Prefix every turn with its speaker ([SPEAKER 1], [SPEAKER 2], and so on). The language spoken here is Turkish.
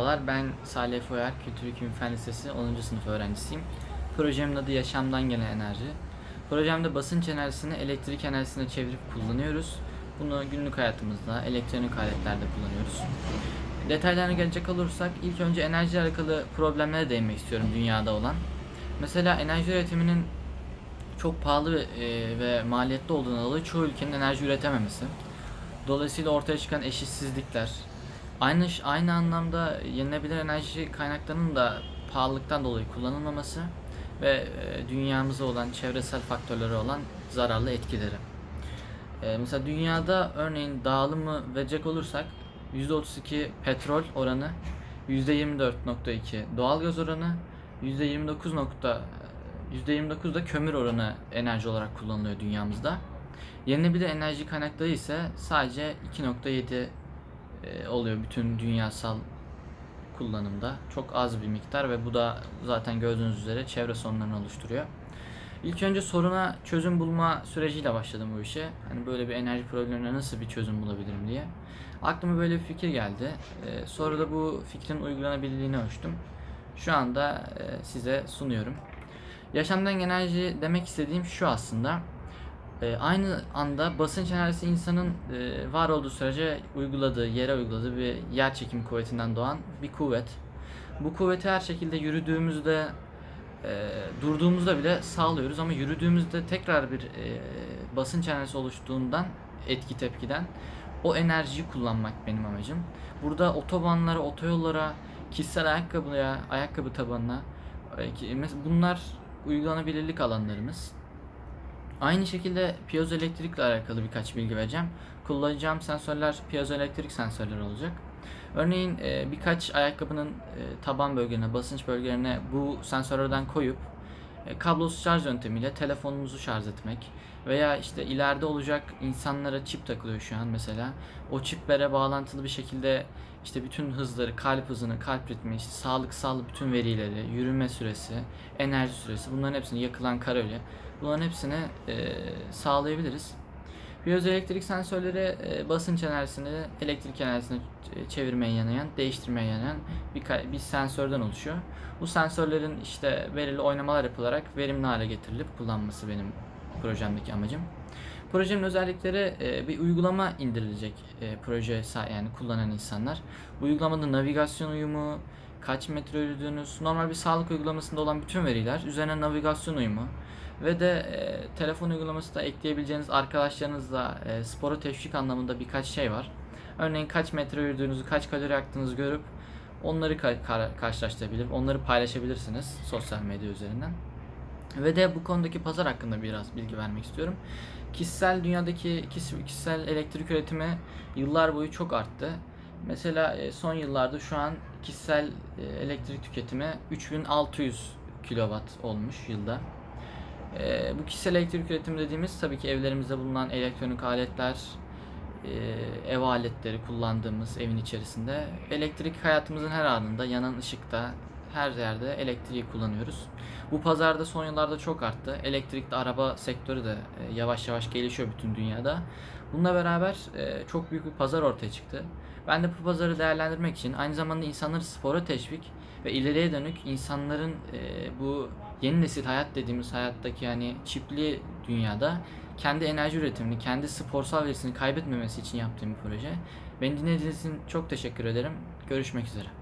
[SPEAKER 1] Merhabalar, ben Salih Foyer, Kültür Hüküm Fen Lisesi 10. sınıf öğrencisiyim. Projemin adı Yaşamdan Gelen Enerji. Projemde basınç enerjisini elektrik enerjisine çevirip kullanıyoruz. Bunu günlük hayatımızda, elektronik aletlerde kullanıyoruz. Detaylarına gelecek olursak ilk önce enerji alakalı problemlere değinmek istiyorum dünyada olan. Mesela enerji üretiminin çok pahalı e, ve maliyetli olduğundan dolayı çoğu ülkenin enerji üretememesi. Dolayısıyla ortaya çıkan eşitsizlikler, aynı aynı anlamda yenilenebilir enerji kaynaklarının da pahalılıktan dolayı kullanılmaması ve e, dünyamıza olan çevresel faktörleri olan zararlı etkileri. E, mesela dünyada örneğin dağılımı verecek olursak %32 petrol oranı, %24.2 doğalgaz oranı, %29 nokta %29 da kömür oranı enerji olarak kullanılıyor dünyamızda. Yenilenebilir enerji kaynakları ise sadece 2.7 e, oluyor bütün dünyasal kullanımda. Çok az bir miktar ve bu da zaten gördüğünüz üzere çevre sorunlarını oluşturuyor. İlk önce soruna çözüm bulma süreciyle başladım bu işe. Hani böyle bir enerji problemine nasıl bir çözüm bulabilirim diye. Aklıma böyle bir fikir geldi. Ee, sonra da bu fikrin uygulanabilirliğini ölçtüm. Şu anda e, size sunuyorum. Yaşamdan enerji demek istediğim şu aslında. E, aynı anda basınç enerjisi insanın e, var olduğu sürece uyguladığı, yere uyguladığı bir yer çekim kuvvetinden doğan bir kuvvet. Bu kuvveti her şekilde yürüdüğümüzde, e, durduğumuzda bile sağlıyoruz ama yürüdüğümüzde tekrar bir e, basınç enerjisi oluştuğundan, etki tepkiden o enerjiyi kullanmak benim amacım. Burada otobanlara, otoyollara, kişisel ayakkabıya, ayakkabı tabanına e, bunlar uygulanabilirlik alanlarımız. Aynı şekilde piyozoelektrikle alakalı birkaç bilgi vereceğim. Kullanacağım sensörler piyozoelektrik sensörler olacak. Örneğin e, birkaç ayakkabının e, taban bölgelerine, basınç bölgelerine bu sensörlerden koyup kablosuz şarj yöntemiyle telefonumuzu şarj etmek veya işte ileride olacak insanlara çip takılıyor şu an mesela. O çiplere bağlantılı bir şekilde işte bütün hızları, kalp hızını, kalp ritmi, işte sağlıksal bütün verileri, yürüme süresi, enerji süresi bunların hepsini yakılan karayolu bunların hepsini e, sağlayabiliriz. Piyozoelektrik sensörleri e, basınç enerjisini elektrik enerjisine çevirmeye yanayan, değiştirmeye yanayan bir, bir sensörden oluşuyor. Bu sensörlerin işte belirli oynamalar yapılarak verimli hale getirilip kullanması benim projemdeki amacım. Projenin özellikleri e, bir uygulama indirilecek e, proje yani kullanan insanlar. Bu uygulamada navigasyon uyumu, kaç metre yürüdüğünüz, normal bir sağlık uygulamasında olan bütün veriler, üzerine navigasyon uyumu ve de e, telefon uygulaması da ekleyebileceğiniz arkadaşlarınızla e, spora teşvik anlamında birkaç şey var. Örneğin kaç metre yürüdüğünüzü, kaç kalori yaktığınızı görüp onları ka- kar- karşılaştırabilir, onları paylaşabilirsiniz sosyal medya üzerinden. Ve de bu konudaki pazar hakkında biraz bilgi vermek istiyorum. Kişisel dünyadaki kişi- kişisel elektrik üretimi yıllar boyu çok arttı. Mesela e, son yıllarda şu an kişisel e, elektrik tüketimi 3600 kW olmuş yılda. E, bu kişisel elektrik üretimi dediğimiz tabii ki evlerimizde bulunan elektronik aletler, e, ev aletleri kullandığımız evin içerisinde. Elektrik hayatımızın her anında, yanan ışıkta, her yerde elektriği kullanıyoruz. Bu pazarda son yıllarda çok arttı. Elektrikli araba sektörü de e, yavaş yavaş gelişiyor bütün dünyada. Bununla beraber e, çok büyük bir pazar ortaya çıktı. Ben de bu pazarı değerlendirmek için aynı zamanda insanları spora teşvik ve ileriye dönük insanların e, bu yeni nesil hayat dediğimiz hayattaki yani çipli dünyada kendi enerji üretimini, kendi sporsal verisini kaybetmemesi için yaptığım bir proje. Beni dinlediğiniz için çok teşekkür ederim. Görüşmek üzere.